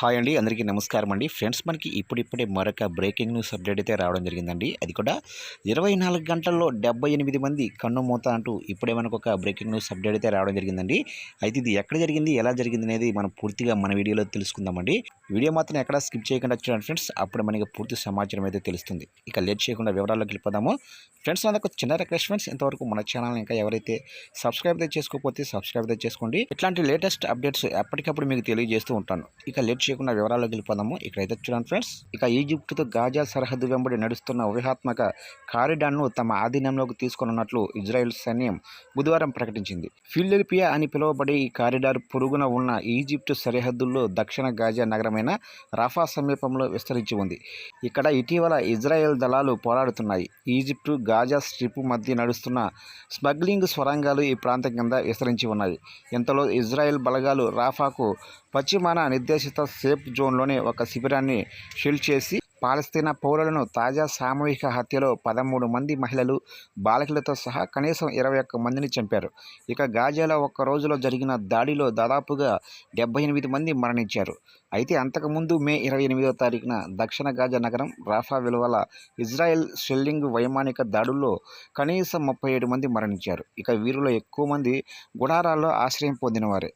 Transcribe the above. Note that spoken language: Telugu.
హాయ్ అండి అందరికీ నమస్కారం అండి. ఫ్రెండ్స్ మనకి ఇప్పుడిప్పుడే మరొక బ్రేకింగ్ న్యూస్ అప్డేట్ అయితే రావడం జరిగిందండి. అది కూడా ఇరవై నాలుగు గంటల్లో డెబ్బై ఎనిమిది మంది కన్ను మూత అంటూ ఇప్పుడే మనకు ఒక బ్రేకింగ్ న్యూస్ అప్డేట్ అయితే రావడం జరిగిందండి. అయితే ఇది ఎక్కడ జరిగింది ఎలా జరిగింది అనేది మనం పూర్తిగా మన వీడియోలో తెలుసుకుందామండి. వీడియో మాత్రం ఎక్కడ స్కిప్ చేయకుండా చూడండి ఫ్రెండ్స్. అప్పుడు మనకి పూర్తి సమాచారం అయితే తెలుస్తుంది. ఇక లేట్ చేయకుండా వివరాల్లోకి వెళ్ళిపోదాము. ఫ్రెండ్స్ నాకు చిన్న రిక్వెస్ట్ ఫ్రెండ్స్ ఇంతవరకు మన ఛానల్ ఇంకా ఎవరైతే సబ్స్క్రైబ్ అయితే చేసుకోకపోతే సబ్స్క్రైబ్ అయితే చేసుకోండి. ఇట్లాంటి లేటెస్ట్ అప్డేట్స్ ఎప్పటికప్పుడు మీకు తెలియజేస్తూ ఉంటాను. ఇక లేట్ చేయకుండా వివరాల్లోకి వెళ్ళిపోదాము. ఇక్కడైతే చూడండి ఫ్రెండ్స్ ఇక ఈజిప్ట్తో గాజా సరిహద్దు వెంబడి నడుస్తున్న వ్యూహాత్మక కారిడార్ను తమ ఆధీనంలోకి తీసుకున్నట్లు ఇజ్రాయెల్ సైన్యం బుధవారం ప్రకటించింది. ఫిల్లెల్పియా అని పిలువబడే ఈ కారిడార్ పొరుగున ఉన్న ఈజిప్ట్ సరిహద్దుల్లో దక్షిణ గాజా నగరమైన రాఫా సమీపంలో విస్తరించి ఉంది. ఇక్కడ ఇటీవల ఇజ్రాయెల్ దళాలు పోరాడుతున్నాయి. ఈజిప్టు గాజా స్ట్రిప్ మధ్య నడుస్తున్న స్మగ్లింగ్ స్వరంగాలు ఈ ప్రాంతం కింద విస్తరించి ఉన్నాయి. ఇంతలో ఇజ్రాయెల్ బలగాలు రాఫాకు పశ్చిమాన నిర్దేశిత సేఫ్ జోన్లోని ఒక శిబిరాన్ని షిల్ చేసి పాలస్తీనా పౌరులను తాజా సామూహిక హత్యలో పదమూడు మంది మహిళలు బాలికలతో సహా కనీసం ఇరవై ఒక్క మందిని చంపారు. ఇక గాజాలో ఒక్క రోజులో జరిగిన దాడిలో దాదాపుగా డెబ్బై ఎనిమిది మంది మరణించారు. అయితే అంతకుముందు మే ఇరవై ఎనిమిదో తారీఖున దక్షిణ గాజా నగరం రాఫా విలువల ఇజ్రాయెల్ షెల్లింగ్ వైమానిక దాడుల్లో కనీసం ముప్పై ఏడు మంది మరణించారు. ఇక వీరిలో ఎక్కువ మంది గుడారాల్లో ఆశ్రయం పొందినవారే.